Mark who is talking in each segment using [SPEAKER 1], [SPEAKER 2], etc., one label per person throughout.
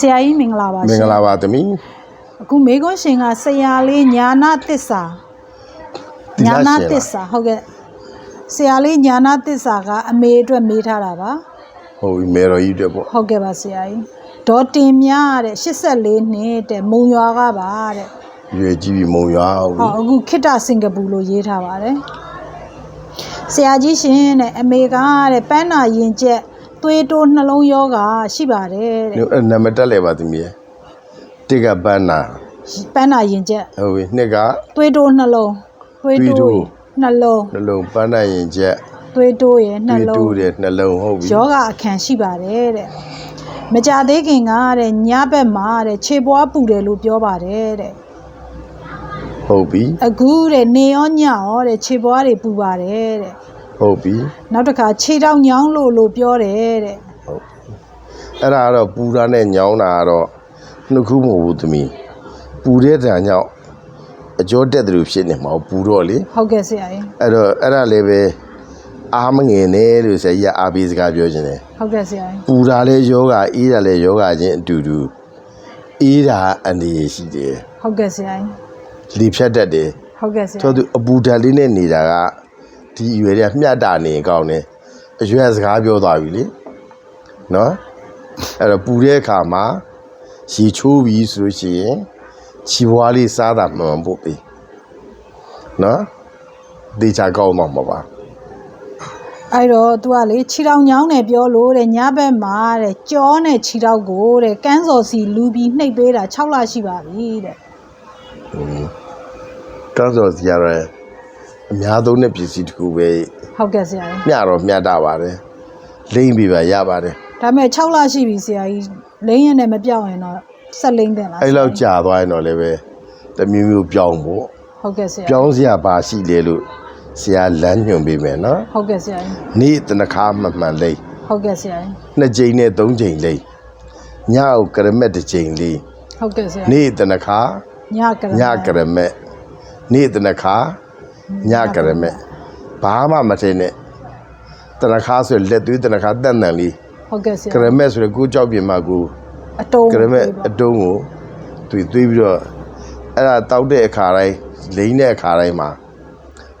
[SPEAKER 1] ဆရာကြီးမင်္ဂလာပါ
[SPEAKER 2] မ
[SPEAKER 1] ရှင်
[SPEAKER 2] င်္ဂလာပါသမီး
[SPEAKER 1] အခုမေကွန်းရှင်ကဆရာလေးညာနာတစ္ဆာ
[SPEAKER 2] သီလ
[SPEAKER 1] ညာနာ
[SPEAKER 2] ရှင်လား
[SPEAKER 1] တစ္ဆာဟုတ်ကဲ့ဆရာလေးညာနာတစ္ဆာကအမေအတွက်မေးထားတာပါ
[SPEAKER 2] ဟုတ်ပြီမေတော်ကြီးအတွက်ပေါ့
[SPEAKER 1] ဟုတ်ကဲ့ပါဆရာကြီးဒေါ်တင်မြတဲ့84နှစ်တဲ့မုံရွာကပါတဲ့
[SPEAKER 2] ရွယ်ကြီးပြီမုံရွာဟုတ်
[SPEAKER 1] ဟောအခုခိတ္တစင်ကာပူလို့ရေးထားပါတယ်ဆရာကြီးရှင်တဲ့အမေကတဲ့ပန်းနာရင်ကျက် သွေးတိုးနှလုံးယောဂါရှိပါတယ်တဲ့
[SPEAKER 2] ပြီအဲ့နာမည်တက်လဲပါသမီးရဲ့တိကပန်းနာ
[SPEAKER 1] ပန်းနာရင်ကျက်
[SPEAKER 2] ဟုတ်ပြီနှစ်က
[SPEAKER 1] သွေးတိုးနှလုံးသွေး
[SPEAKER 2] သွေးတိုး
[SPEAKER 1] တိုးရယ်နှလုံး
[SPEAKER 2] နှလုံးပန်းနာရင်ချက်
[SPEAKER 1] သွေးတိုးရယ်နှ
[SPEAKER 2] တွေး
[SPEAKER 1] လုံး
[SPEAKER 2] တိုးတဲ့နှလုံးဟုတ်ပြီ
[SPEAKER 1] ယောဂအခန်းရှိပါတယ်တဲ့မကြသေးခင်ကတဲ့ညဘက်မှာတဲ့ခြေပွားပူတယ်လို့ပြောပါတယ်တဲ့
[SPEAKER 2] ဟုတ်ပြီ
[SPEAKER 1] အခုတဲ့နေရောညရောတဲ့ခြေပွားတွေပူပါတယ်တဲ့
[SPEAKER 2] ဟုတ်ပြီ
[SPEAKER 1] နောက်တစ်ခါခြေထောက်ညောင်းလို့လို့ပြောတယ်တဲ့
[SPEAKER 2] ဟုတ်ပြီအဲ့ဒါကတော့ပူတာနဲ့ညောင်းတာကတော့နှစ်ခုမဟုတ်ဘူးသမီးပူတဲ့တံကြောင့်အကျော်တက်တယ်လို့ဖြစ်နေမှာပူတော့လေ
[SPEAKER 1] ဟုတ်ကဲ့ဆရာကြီး
[SPEAKER 2] အဲ့တော့အဲ့ဒါလည်းပဲအားမငယ်နဲ့လို့ဆရာကြီးကအားပေးစကားပြောခြင်းတယ်
[SPEAKER 1] ဟုတ်ကဲ့ဆရာကြီး
[SPEAKER 2] ပူတာလဲယောဂအေးတာလဲယောဂချင်းအတူတူအေးတာအနေရရှိတယ်
[SPEAKER 1] ဟုတ်ကဲ့ဆရာကြီး
[SPEAKER 2] လေဖြတ်တတ်တယ်
[SPEAKER 1] ဟုတ်ကဲ့ဆရာ
[SPEAKER 2] ဆို
[SPEAKER 1] ကြီး
[SPEAKER 2] တော့အပူဓာတ်လေးနဲ့နေတာက ဒီအရွယ်တွေကမျှတာနေကောင်းတယ်အရွယ်စကားပြောသွားပြီလေနော်အဲ့တော့ပူတဲ့အခါမှာရေချိုးပြီဆိုလို့ရှိရင်ခြီဝါးလေးစားတာမှန်မှန်ဖို့ပေးနော်ဒေချာကောင်းတော့မှာပါ
[SPEAKER 1] အဲ့တော့ तू ကလေခြေထောက်ညောင်းတယ်ပြောလို့တဲ့ညဘက်မှာတဲ့ကြောနဲ့ခြေထောက်ကိုတဲ့ကန်းစော်စီလူပြီးနှိပ်ပေးတာ6လရှိပါပြီတဲ့
[SPEAKER 2] တန်းစော်စီရရဲ အများသုံးတဲ့ပစ္စည်းတစ်ခုပဲ
[SPEAKER 1] ဟုတ်ကဲ့ဆရာကြီး
[SPEAKER 2] မျှတော့မျှတာပါတယ်လိမ့်ပြီးပါရပါတယ်
[SPEAKER 1] ဒါပေမဲ့6လရှိပြီဆရာကြီးလိမ့်ရင်လည်းမပြောက်ရင်တော့ဆက်လိမ့်တယ်လား
[SPEAKER 2] အဲ့လောက်ကြာသွားရင်တော့လည်းပဲတမျိုးမျိုးပြောင်းဖို့
[SPEAKER 1] ဟုတ်ကဲ့ဆရာ
[SPEAKER 2] ပြောင်းစရာပါရှိလေလို့ဆရာလမ်းညွှန်ပေးမယ်နော်
[SPEAKER 1] ဟုတ်ကဲ့ဆရာကြီး
[SPEAKER 2] နေ့တနခါမှန်မှန်လိမ့်
[SPEAKER 1] ဟုတ်ကဲ့ဆရာကြီး
[SPEAKER 2] နှစ်ကြိမ်နဲ့သုံးကြိမ်လိမ့်ညကိုကရမက်တစ်ကြိမ်လေး
[SPEAKER 1] ဟုတ်ကဲ့ဆရာ
[SPEAKER 2] နေ့တနခါ
[SPEAKER 1] ညကရ
[SPEAKER 2] ညကရမက်နေ့တနခါ ညကရမက်ဘာမှမထင်နဲ့တနခါဆိုလက်သွေးတနခါတန်တန်လေး
[SPEAKER 1] ဟုတ်ကဲ့ဆရာ
[SPEAKER 2] ကရမက်ဆိုရကိုကြောက်ပြင်မှာကို
[SPEAKER 1] အတုံး
[SPEAKER 2] ကရမက်
[SPEAKER 1] ပေးပါ
[SPEAKER 2] အတုံးကိုသူသွေးပြီးတော့အဲ့ဒါတောက်တဲ့အခါတိုင်းလိမ့်တဲ့အခါတိုင်းမှာ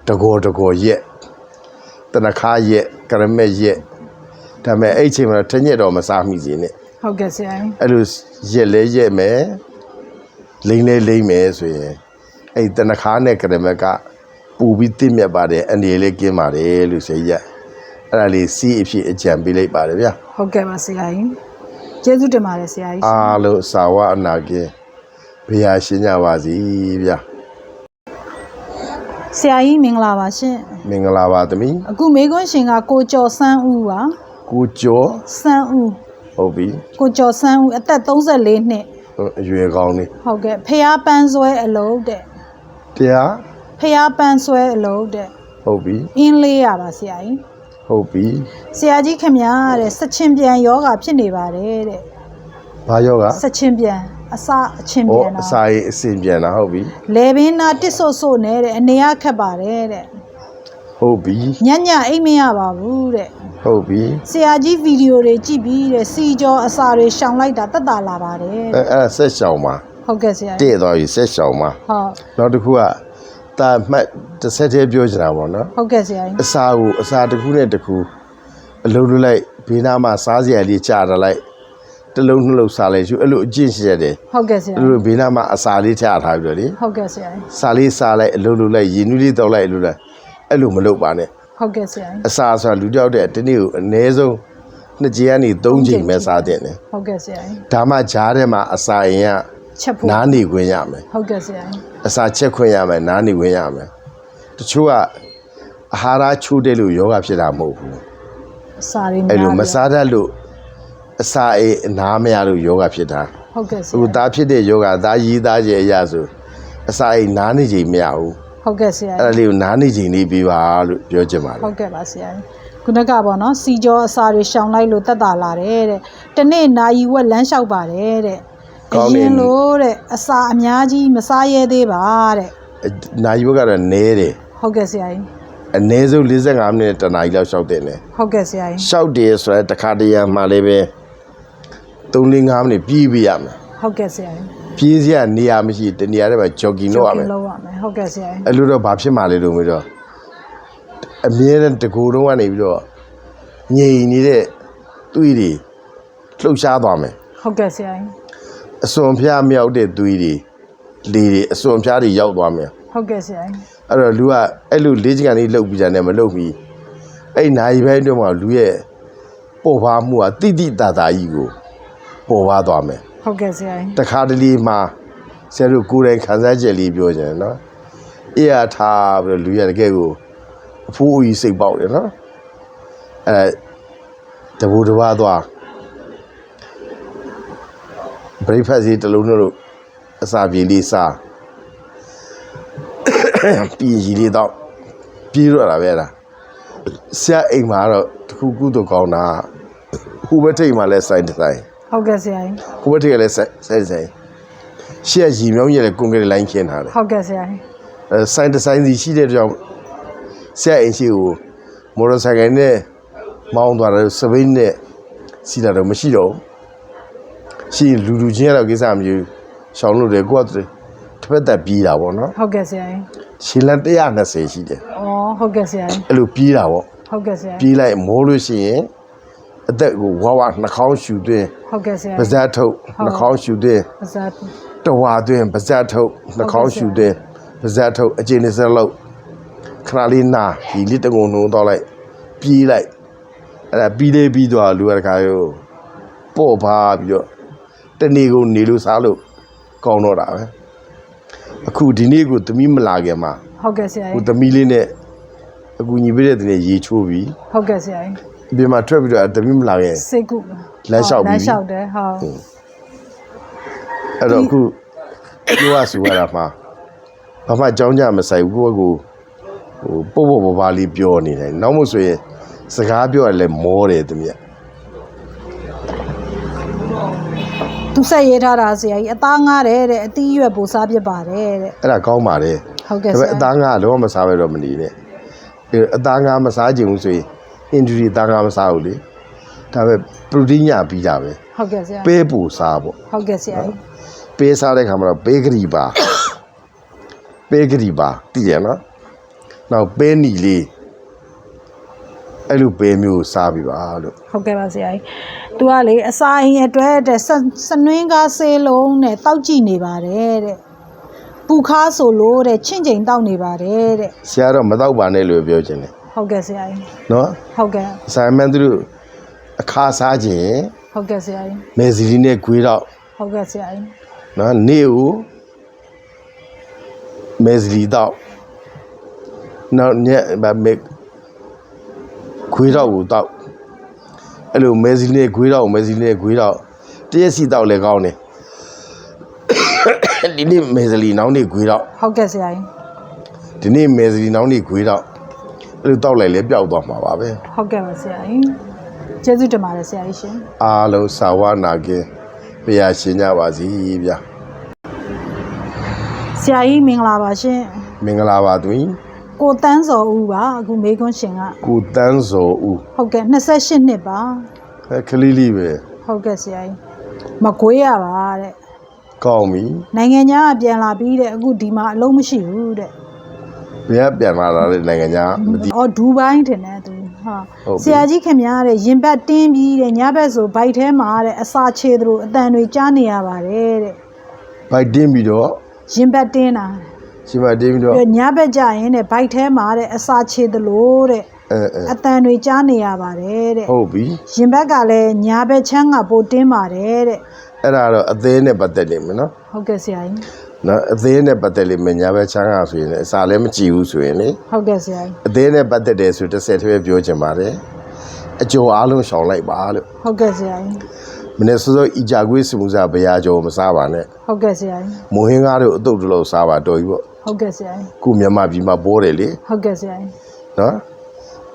[SPEAKER 2] တကောတကောရက်တနခါရက်ကရမက်ရက်ဒါပေမဲ့အဲ့အချိန်မှာတော့ထညက်တော့မစားမိစေနဲ့
[SPEAKER 1] ဟုတ်ကဲ့ဆရာကြီး
[SPEAKER 2] အဲ့လိုရက်လဲရက်မယ်လိမ့်လဲလိမ့်မယ်ဆိုရင်အဲ့တနခါနဲ့ကရမက်က ပူပြီးတင့်မြတ်ပါတယ်အနေလေးကင်းပါတယ်လို့ဆိုရက်အဲ့ဒါလေးစီးအဖြစ်အကြံပေးလိုက်ပါတယ်ဗျာ
[SPEAKER 1] ဟုတ်ကဲ့ပါဆရာကြီးကျေးဇူးတင်ပါတယ်ဆရာကြီး
[SPEAKER 2] အားလုံးစာဝအနာကင်းဘုရားရှင်ကြပါစီဗျာ
[SPEAKER 1] ဆရာကြီးမင်္ဂလာပါရှင်
[SPEAKER 2] မင်္ဂလာပါသမီး
[SPEAKER 1] အခုမေကွန်းရှင်ကကိုကျော်စန်းဦးပါ
[SPEAKER 2] ကိုကျော်
[SPEAKER 1] စန်းဦး
[SPEAKER 2] ဟုတ်ပြီ
[SPEAKER 1] ကိုကျော်စန်းဦးအသက်34နှစ်
[SPEAKER 2] အရွယ်ကောင်းနေ
[SPEAKER 1] ဟုတ်ကဲ့ဖះပန်းဆွဲအလုံးတဲ့
[SPEAKER 2] တရား
[SPEAKER 1] ဖះပန်းဆွဲအလုံးတဲ့
[SPEAKER 2] ဟုတ်ပြီ
[SPEAKER 1] အင်းလေးရပါဆရာကြီး
[SPEAKER 2] ဟုတ်ပြီ
[SPEAKER 1] ဆရာကြီးခင်ဗျားတဲ့စချင်ပြန်ယောဂဖြစ်နေပါတယ်တဲ့
[SPEAKER 2] ဘာယောက
[SPEAKER 1] စချင်ပြန်အစအချင်း
[SPEAKER 2] ဟော
[SPEAKER 1] ပြန်
[SPEAKER 2] အ
[SPEAKER 1] တာ
[SPEAKER 2] စာရေးအစင်ပြန်တာဟုတ်ပြီ
[SPEAKER 1] လေဘင်းနာတစ်ဆို့ဆို့နေတဲ့အနေရခက်ပါတယ်တဲ့
[SPEAKER 2] ဟုတ်ပြီ
[SPEAKER 1] ညညအိတ်မရပါဘူးတဲ့
[SPEAKER 2] ဟုတ်ပြီ
[SPEAKER 1] ဆရာကြီးဗီဒီယိုတွေကြည့်ပြီးတဲ့စီကြောအစာတွေရှောင်လိုက်တာတက်တာလာပါတယ်
[SPEAKER 2] အဲ
[SPEAKER 1] တဲ့
[SPEAKER 2] အဲ့ဒါဆက်ရှောင်ပါ
[SPEAKER 1] ဟုတ်ကဲ့ဆရာ
[SPEAKER 2] တ
[SPEAKER 1] ကြီး
[SPEAKER 2] ည့်သွားပြီဆက်ရှောင်ပါ
[SPEAKER 1] ဟုတ်
[SPEAKER 2] နောက်တစ်ခုက တာမှတ်တစ်ဆက်တည်းပြောချင်တာပေါ့နော်
[SPEAKER 1] ဟုတ်ကဲ့ဆရာကြီး
[SPEAKER 2] အစာကိုအစာတစ်ခုနဲ့တစ်ခုအလုံးလုံးလိုက်ဘေးနားမှာစားစရာလေးကြာတာလိုက်တစ်လုံးနှစ်လုံးစားလိုက်ရှုအဲ့လိုအကျင့်ရှိရတယ်
[SPEAKER 1] ဟုတ်ကဲ့ဆရာ
[SPEAKER 2] အဲ့လိုဘေးနားမှာအစာလေးချထားပြီးတော့လေ
[SPEAKER 1] ဟုတ်ကဲ့ဆရာကြီး
[SPEAKER 2] စာလေးစားလိုက်အလုံးလုံးလိုက်ရင်းနှီးလေးတောက်လိုက်အလိုလိုက်အဲ့လိုမလုပ်ပါနဲ့
[SPEAKER 1] ဟုတ်ကဲ့ဆရာကြီး
[SPEAKER 2] အစာဆိုတာလူတစ်ယောက်တည်းတစ်နေ့ကိုအနည်းဆုံးနှစ်ကြိမ်ကနေသုံးကြိမ်ပဲစားတဲ့တယ်
[SPEAKER 1] ဟုတ်ကဲ့ဆရာကြီး
[SPEAKER 2] ဒါမှကြားထဲမှာအစာရင်က
[SPEAKER 1] ချက်ဖို့
[SPEAKER 2] နားနေခွင့်ရမယ်
[SPEAKER 1] ဟုတ်ကဲ့ဆရာကြီး
[SPEAKER 2] အစာချက်ခွင့်ရမယ်နားနေခွင့်ရမယ်တချို့ကအာဟာရချိုးတဲ့လို့ယောဂဖြစ်တာမဟုတ်ဘူး
[SPEAKER 1] အစာတွေ
[SPEAKER 2] အဲ့လို
[SPEAKER 1] များ
[SPEAKER 2] မ
[SPEAKER 1] တယ်
[SPEAKER 2] စားတတ်လို့အစာအေးအနားမရလို့ယောဂဖြစ်တာ
[SPEAKER 1] ဟုတ်ကဲ့ဆ
[SPEAKER 2] အခု
[SPEAKER 1] ရာ
[SPEAKER 2] သားဖြစ်တဲ့ယောဂသားရည်သားကျဲအရာဆိုအစာအေးနားနေချိန်မရဘူး
[SPEAKER 1] ဟုတ်ကဲ့ဆရာ
[SPEAKER 2] အဲ့
[SPEAKER 1] ကြီး
[SPEAKER 2] ဒါလေးကိုနားနေချိန်လေးပြီးပါလို့ပြောချင်ပါတယ်
[SPEAKER 1] ဟုတ်ကဲ့ပါဆရာကြီးခုနကပေါ့နော်စီကြောအစာတွေရှောင်လိုက်လို့တက်တာလာတယ်တဲ့တနေ့နာယီဝက်လမ်းလျှောက်ပါတယ်တဲ့
[SPEAKER 2] ကော
[SPEAKER 1] အ
[SPEAKER 2] င်းတယ်
[SPEAKER 1] ရင်လို့တဲ့အစာအများကြီးမစားရဲသေးပါတဲ့
[SPEAKER 2] အနာယီဘက်ကတော့နဲတယ်
[SPEAKER 1] ဟုတ်ကဲ့ဆရာကြီး
[SPEAKER 2] အနည်းဆုံး45မိနစ်တနားရီလောက်ရှောက်တယ်လေ
[SPEAKER 1] ဟုတ်ကဲ့ဆရာကြီး
[SPEAKER 2] ရှောက်တယ်ဆိုတော့တစ်ခါတရံမှလည်းပဲ3 4 5မိနစ်ပြေးပြရမယ်
[SPEAKER 1] ဟုတ်ကဲ့ဆရာကြီး
[SPEAKER 2] ပြေးစရာနေရာမရှိတနေရာထဲမှာ jogging လုပ်ရမယ်
[SPEAKER 1] လုပ်ရမယ်ဟုတ်ကဲ့ဆရာကြီး
[SPEAKER 2] အဲ့လိုတော့ဘာဖြစ်မှလဲလို့မေးတော့အမြဲတမ်းတကူတော့ကနေပြီးတော့ငြိမ်နေတဲ့သွေးတွေလှုပ်ရှားသွားမယ်
[SPEAKER 1] ဟုတ်ကဲ့ဆရာကြီး
[SPEAKER 2] အစွန်ဖျားမြောက်တဲ့သွေးတွေလေတွေအစွန်ဖျားတွေရောက်သွားမယ်
[SPEAKER 1] ဟုတ်ကဲ့ဆရာကြီး
[SPEAKER 2] အဲ့တော့လူကအဲ့လိုလေးချင်ကန်လေးလှုပ်ပြီးကြတယ်မလှုပ်ပြီးအဲ့နိုင်ဘဲအတွင်းမှာလူရဲ့ပေါ်ပါမှုကတိတိတသာကြီးကိုပေါ်ပါသွားမယ်
[SPEAKER 1] ဟုတ်ကဲ့ဆရာကြီး
[SPEAKER 2] တခါတလေမှာဆရာတို့ကိုယ်တိုင်ခံစားချက်လေးပြောကြတယ်နော်အေးရထားပြီးတော့လူရတကယ်ကိုအဖိုးအကြီးစိတ်ပေါက်တယ်နော်အဲတဘူတဘာသွား breakfast ကြီးတစ်လုံးတို့အစာပြေလေးစားပြီးရီလေးတော့ပြေးတော့တာပဲလားဆရာအိမ်မှာတော့တခုခုတော့ကောင်းတာဟိုဘက်ထိပ်မှာလဲစိုင်းတစ်ဆိုင်
[SPEAKER 1] ဟုတ်ကဲ့ဆရာကြီး
[SPEAKER 2] ဟိုဘက်ထိပ်ကလည်းစိုင်းစိုင်းတစ်ဆိုင်ရှေ့ကရီမြောင်းကြီးလည်းကွန်ကရစ်လိုင်းခင်းထားတယ်
[SPEAKER 1] ဟုတ်ကဲ့ဆရာကြီး
[SPEAKER 2] အဲစိုင်းတစ်ဆိုင်စီရှိတဲ့ကြောင့်ဆရာအိမ်ရှိကိုမော်တော်ဆိုင်ကယ်နဲ့မောင်းသွားတယ်စပိန်နဲ့စီလာတော့မရှိတော့ဘူး ရှိရင်လူလူချင်းရတော့ကိစ္စမကြီးရှောင်းလို့တယ်ကိုကတည်းတစ်ဖက်သက်ပြေးတာပေါ့နော်
[SPEAKER 1] ဟုတ်ကဲ့ဆရာကြီး
[SPEAKER 2] ရှီလန်120ရှိတယ်
[SPEAKER 1] ဩဟုတ်ကဲ့ဆရာကြီး
[SPEAKER 2] အဲ့လိုပြေးတာပေါ့
[SPEAKER 1] ဟုတ်ကဲ့ဆရာကြီး
[SPEAKER 2] ပြေးလိုက်မိုးလို့ရှိရင်အသက်ကိုဝါဝနှာခေါင်းရှူသွင်း
[SPEAKER 1] ဟုတ်ကဲ့ဆရာ
[SPEAKER 2] ပါ
[SPEAKER 1] ကြီး
[SPEAKER 2] ဇက်ထုတ်နှာခေါင်းရှူသွင်း
[SPEAKER 1] ပါဇာတ်
[SPEAKER 2] တဝါသွင်းပါဇက်ထုတ်နှာခေါင်းရှူသွင်းပါဇက်ထုတ်အကျဉ်းစက်လို့ခဏလေးနာဒီလစ်တငုံနှုံတော့လိုက်ပြေးလိုက်အဲ့ဒါပြီးလေးပြီးသွားလူရတခါရောပေါ့ပါပြီးတော့ တနေ့ကုန်နေလို့စားလို့ကောင်းတော့တာပဲအခုဒီနေ့ကိုသမီးမလာခင်မှာ
[SPEAKER 1] ဟုတ်ကဲ့ဆရာ
[SPEAKER 2] ကို
[SPEAKER 1] ကြီး
[SPEAKER 2] သမီးလေးနဲ့အကူညီပေးတဲ့တနေ့ရေချိုးပြီး
[SPEAKER 1] ဟုတ်ကဲ့ဆရာကြီး
[SPEAKER 2] အပြင်မှာထွက်ပြီးတော့သမီးမလာခင်
[SPEAKER 1] စိတ်ကူ
[SPEAKER 2] လမ်းလျှောက်ပြီး
[SPEAKER 1] လမ်းလျှောက်တယ်ဟုတ်
[SPEAKER 2] အဲ့တော့အခုပြောရဆိုရတာမှာဘာမှကြောင်းကြမဆိုင်ဘူးကိုယ့်ကိုဟိုပို့ပို့ပပါလေးပြောနေတယ်နောက်မို့ဆိုရင်စကားပြောရလဲမောတယ်တမီး
[SPEAKER 1] သူဆက်ရေးထားတာဆရာကြီးအသားငားတယ်တဲ့အသီးရွက်ပူစားဖြစ်ပါတယ်တဲ့
[SPEAKER 2] အဲ့ဒါကောင်းပါတယ်
[SPEAKER 1] ဟုတ်ကဲ့
[SPEAKER 2] ဒါ
[SPEAKER 1] ဆ
[SPEAKER 2] ပေ
[SPEAKER 1] ရာ
[SPEAKER 2] မဲ့အသားငါတော့မစားပဲတော့မနေနဲ့အဲအသားငါမစားကြဘူးဆိုရင်အင်ဂျူရီအသားငါမစားဘူးလေဒါပေမဲ့ပရိုတင်းညပြီးတာပဲ
[SPEAKER 1] ဟုတ်ကဲ့ဆရာ
[SPEAKER 2] ပဲပူစားပေါ့
[SPEAKER 1] ဟုတ်ကဲ့ဆရာကြီး
[SPEAKER 2] ပေးစားတဲ့ခါမှာတော့ပေးကလေးပါပေးကလေးပါတည်ရနော်နောက်ပဲနီလေးအဲ့လိုပဲမျိုးစားပြီးပါလို့
[SPEAKER 1] ဟုတ်ကဲ့ပါဆရာကြီး သူကလေအစာအိမ်အတွက်တဲ့စစနွင်းကားဆေးလုံးနဲ့တောက်ကြည့်နေပါတယ်တဲ့ပူခါဆိုလို့တဲ့ချင့်ချိန်တောက်နေပါတယ်တဲ့
[SPEAKER 2] ဆရာတော့မတော့ပါနဲ့လို့ပြောခြင်းတယ်
[SPEAKER 1] ဟုတ်ကဲ့ဆရာကြီး
[SPEAKER 2] နော်
[SPEAKER 1] ဟုတ်ကဲ့
[SPEAKER 2] ဆိုင်မန်သူတို့အခါစားခြင်း
[SPEAKER 1] ဟုတ်ကဲ့ဆရာကြီး
[SPEAKER 2] မယ်စီလီနဲ့ခွေးတော့
[SPEAKER 1] ဟုတ်ကဲ့ဆရာကြီး
[SPEAKER 2] နော်နေကိုမယ်စီလီတော့နောက်ညက်ဗမေခွေးတော့ကိုတော့ အဲ့လိုမယ်စီလီနဲ့ခွေးတော့မယ်စီလီနဲ့ခွေးတော့တရက်စီတော့လည်းကောင်းတယ်ဒီနေ့မယ်စီလီနောက်နေ့ခွေးတော့
[SPEAKER 1] ဟုတ်ကဲ့ဆရာကြီး
[SPEAKER 2] ဒီနေ့မယ်စီလီနောက်နေ့ခွေးတော့အဲ့လိုတောက်လိုက်လဲပျောက်သွားမှာပါပဲ
[SPEAKER 1] ဟုတ်ကဲ့ပါဆရာကြီးကျေးဇူးတင်ပါတယ်ဆရာကြီးရှင်
[SPEAKER 2] အားလုံးစာဝနာကင်းဘုရားရှင်ကြပါစီဗျာ
[SPEAKER 1] ဆရာကြီးမင်္ဂလာပါရှင်
[SPEAKER 2] မင်္ဂလာပါသွင်
[SPEAKER 1] ကိုတန်းစော်ဦးပါအခုမေခွန်းရှင်က
[SPEAKER 2] ကိုတန်းစောဦး
[SPEAKER 1] ဟုတ်ကဲ့28နှစ်ပါ
[SPEAKER 2] အဲကလေးလေးပဲ
[SPEAKER 1] ဟုတ်ကဲ့ဆရာကြီးမကွေးရပါတဲ့
[SPEAKER 2] ကောင်းပြီ
[SPEAKER 1] နိုင်ငံခြားကပြန်လာပြီးတဲ့အခုဒီမှာအလုံးမရှိဘူးတဲ့
[SPEAKER 2] ဘယ်ကပြန်လာတာလဲနိုင်ငံခြားမသိ
[SPEAKER 1] အော်ဒူဘိုင်းတင်တယ်သူဟာ
[SPEAKER 2] ဟုတ်ပြီ
[SPEAKER 1] ဆရာကြီးခင်ဗျားတဲ့ရင်ဘတ်တင်းပြီးတဲ့ညဘက်ဆိုဘိုက်ထဲမှာတဲ့အစာချေသလိုအတန်တွေကြားနေရပါတယ်တဲ့
[SPEAKER 2] ဘိုက်တင်းပြီးတော့
[SPEAKER 1] ရင်ဘတ်တင်းတာ
[SPEAKER 2] ရှင်မတင်းပြီးတော့
[SPEAKER 1] ပြီးတော့ညဘက်ကြရင်တဲ့ဘိုက်ထဲမှာတဲ့အစာချေသလိုတဲ့
[SPEAKER 2] အဲအဲ
[SPEAKER 1] အတန်တွေကြားနေရပါတယ်တဲ့
[SPEAKER 2] ဟုတ်ပြီ
[SPEAKER 1] ရင်ဘက်ကလည်းညာဘက်ချမ်းကပိုတင်းပါတယ်တဲ့
[SPEAKER 2] အဲ့ဒါတော့အသေးနဲ့ပတ်သက်နေမယ်နော်
[SPEAKER 1] ဟုတ်ကဲ့ဆရာကြီး
[SPEAKER 2] နော်အသေးနဲ့ပတ်သက်လိမ့်မယ်ညာဘက်ချမ်းကဆိုရင်လည်းအစာလည်းမကြည့်ဘူးဆိုရင်လေ
[SPEAKER 1] ဟုတ်ကဲ့ဆရာကြီး
[SPEAKER 2] အသေးနဲ့ပတ်သက်တယ်ဆိုတစ်ဆက်တည်းပဲပြောချင်ပါတယ်အကျော်အားလုံးရှောင်လိုက်ပါလို့
[SPEAKER 1] ဟုတ်ကဲ့ဆရာကြီး
[SPEAKER 2] မနေ့စောစောအီဂျာကွေးစမှုစားဘရာကျော်မစားပါနဲ့
[SPEAKER 1] ဟုတ်ကဲ့ဆရာကြီး
[SPEAKER 2] မုံဟင်းကားတို့အတုတ်တလို့စားပါတော်ပြီပေါ့
[SPEAKER 1] ဟုတ်ကဲ့ဆရာကြီး
[SPEAKER 2] ခုမြန်မာပြည်မှာပိုးတယ်လေ
[SPEAKER 1] ဟုတ်ကဲ့ဆရာကြီး
[SPEAKER 2] နော်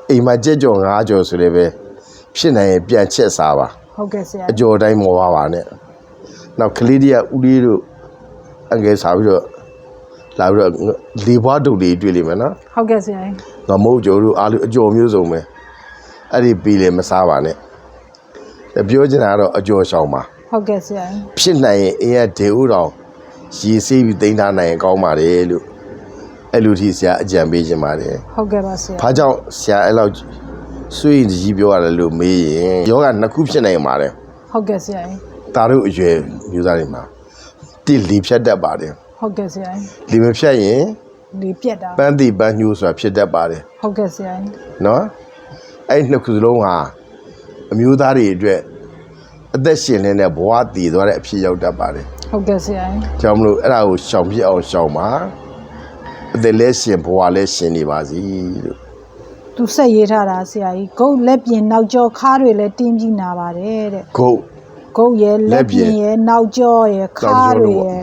[SPEAKER 2] အိမ်မှာကြက်ကြော်ငါးကြော်ဆိုလည်းပဲဖြစ်နိုင်ရင်ပြန်ချက်စားပါ
[SPEAKER 1] ဟုတ်ကဲ့ဆရာ
[SPEAKER 2] အ
[SPEAKER 1] ကြီး
[SPEAKER 2] ကျော်တိုင်းမောပါပါနဲ့နောက်ကလေးတွေကဦးလေးတို့အငယ်စားပြီးတော့လာပြီးတော့လေဘွားတုတ်လေးတွေ့လိမ့်မယ်နော်
[SPEAKER 1] ဟုတ်ကဲ့ဆရာကြီး
[SPEAKER 2] ငမုတ်ကျော်တို့အားလုံးအကျော်မျိုးစုံပဲအဲ့ဒီပြီးလေမစားပါနဲ့ပြောချင်တာကတော့အကျော်ရှောင်ပါ
[SPEAKER 1] ဟဟုတ်ကဲ့ဆရာကြီး
[SPEAKER 2] ဖြစ်နိုင်ရင်အင်းရဲ့ဒေဥတော် ရေဆေးပြီးတိန်းထားနိုင်ရင်ကောင်းပါတယ်လို့အဲ့လိုထိဆရာအကြံပေးခြင်းပါတယ်
[SPEAKER 1] ဟုတ်ကဲ့ပါဆရာ။
[SPEAKER 2] ဘာကြောင့်ဆရာအဲ့လောက်စွေးကြီးပြောရတယ်လို့မေးရင်ယောဂနှစ်ခုဖြစ်နိုင်ပါတယ်
[SPEAKER 1] ဟုတ်ကဲ့ဆရာကြီး။
[SPEAKER 2] ဒါတို့အရွယ်မျိုးသားတွေမှာတိလီဖြတ်တတ်ပါတယ်
[SPEAKER 1] ဟုတ်ကဲ့ဆရာကြီး။
[SPEAKER 2] လီမဖြတ်ရင်
[SPEAKER 1] လေပြက်တာ
[SPEAKER 2] ပန်းတိပန်းညိုးဆိုတာဖြစ်တတ်ပါတယ်
[SPEAKER 1] ဟုတ်ကဲ့ဆရာကြီး
[SPEAKER 2] နော်။အဲ့နှစ်ခုစလုံးဟာအမျိုးသားတွေအတွက်အသက်ရှင်နေတဲ့ဘဝတည်သွားတဲ့အဖြစ်ရောက်တတ်ပါတယ်
[SPEAKER 1] ဟုတ်ကဲ့ဆရာကြီး။
[SPEAKER 2] ကြောင့်မလို့အဲ့ဒါကိုရှောင်ပြစ်အောင်ရှောင်ပါအသက်လည်းရှင်ဘဝလည်းရှင်နေပါစီလို့
[SPEAKER 1] သူဆက်ရေးထားတာဆရာကြီးဂုတ်လက်ပြင်နောက်ကျောခါးတွေလည်းတင်းပြီးနာပါတယ်တဲ့
[SPEAKER 2] ခုတ်
[SPEAKER 1] ဂုတ်ရဲ့လက်ပြင်ရဲ့နောက်ကျောရဲ့ခါးတွေရဲ့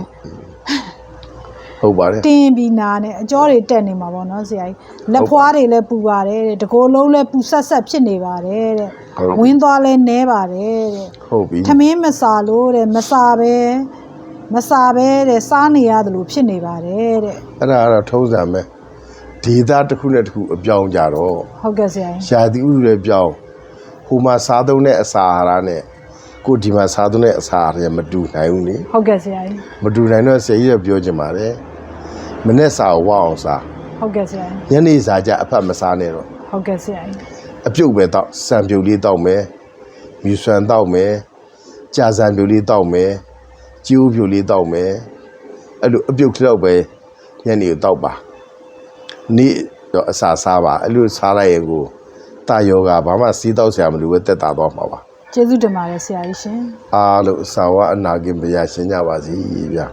[SPEAKER 2] ဟုတ်ပါတယ်
[SPEAKER 1] တင်းပြီးနာနဲ့အကျောတွေတက်နေမှာပေါ့နော်ဆရာကြီးလက်ဖွားတွေလည်းပူပါတယ်တဲ့တကိုယ်လုံးလည်းပူဆက်ဆက်ဖြစ်နေပါတယ်တဲ့
[SPEAKER 2] ဟုတ်
[SPEAKER 1] ဝင်းသွားလည်းနဲပါတယ်တဲ့
[SPEAKER 2] ဟုတ်ပြီ
[SPEAKER 1] ထမင်းမစားလို့တဲ့မစားပဲ မစားပဲတဲ့စားနေရတယ်လို့ဖြစ်နေပါတယ်တဲ့
[SPEAKER 2] အဲ့ဒါကတော့ထုံးစံပဲဒေသတစ်ခုနဲ့တစ်ခုအပြောင်းကြတော့
[SPEAKER 1] ဟုတ်ကဲ့ဆရာကြီး
[SPEAKER 2] ရှားတိဥတွေပြောင်းဟိုမှာစားသုံးတဲ့အစာအာဟာရနဲ့ကိုဒီမှာစားသုံးတဲ့အစာအာဟာရမတူနိုင်ဘူးလေ
[SPEAKER 1] ဟုတ်ကဲ့ဆရာကြီး
[SPEAKER 2] မတူနိုင်တော့ဆရာကြီးကပြောချင်ပါတယ်မနေ့စာကိုဝအောင်စား
[SPEAKER 1] ဟုတ်ကဲ့ဆရာကြီး
[SPEAKER 2] ညနေစာကြအဖတ်မစားနဲ့တော့
[SPEAKER 1] ဟုတ်ကဲ့ဆရာကြီး
[SPEAKER 2] အပြုတ်ပဲတောက်စံပြုတ်လေးတောက်မယ်မြူဆွမ်းတောက်မယ်ကြာစံပြုတ်လေးတောက်မယ် ကျိုးပြုတ်လေးတောက်မယ်အဲ့လိုအပြုတ်ကလေးပဲညနေကိုတောက်ပါနေ့တော့အစာစားပါအဲ့လိုစားလိုက်ရင်ကိုတာယောဂဘာမှစီးတောက်ဆရာမလိုပဲတက်တာတော့မှာပါ
[SPEAKER 1] ကျေးဇူးတင်ပါတယ်ဆရာကြီးရှင်
[SPEAKER 2] အားလို့အစာဝအနာကင်ဘုရားရှင်ကြပါစီဗျာ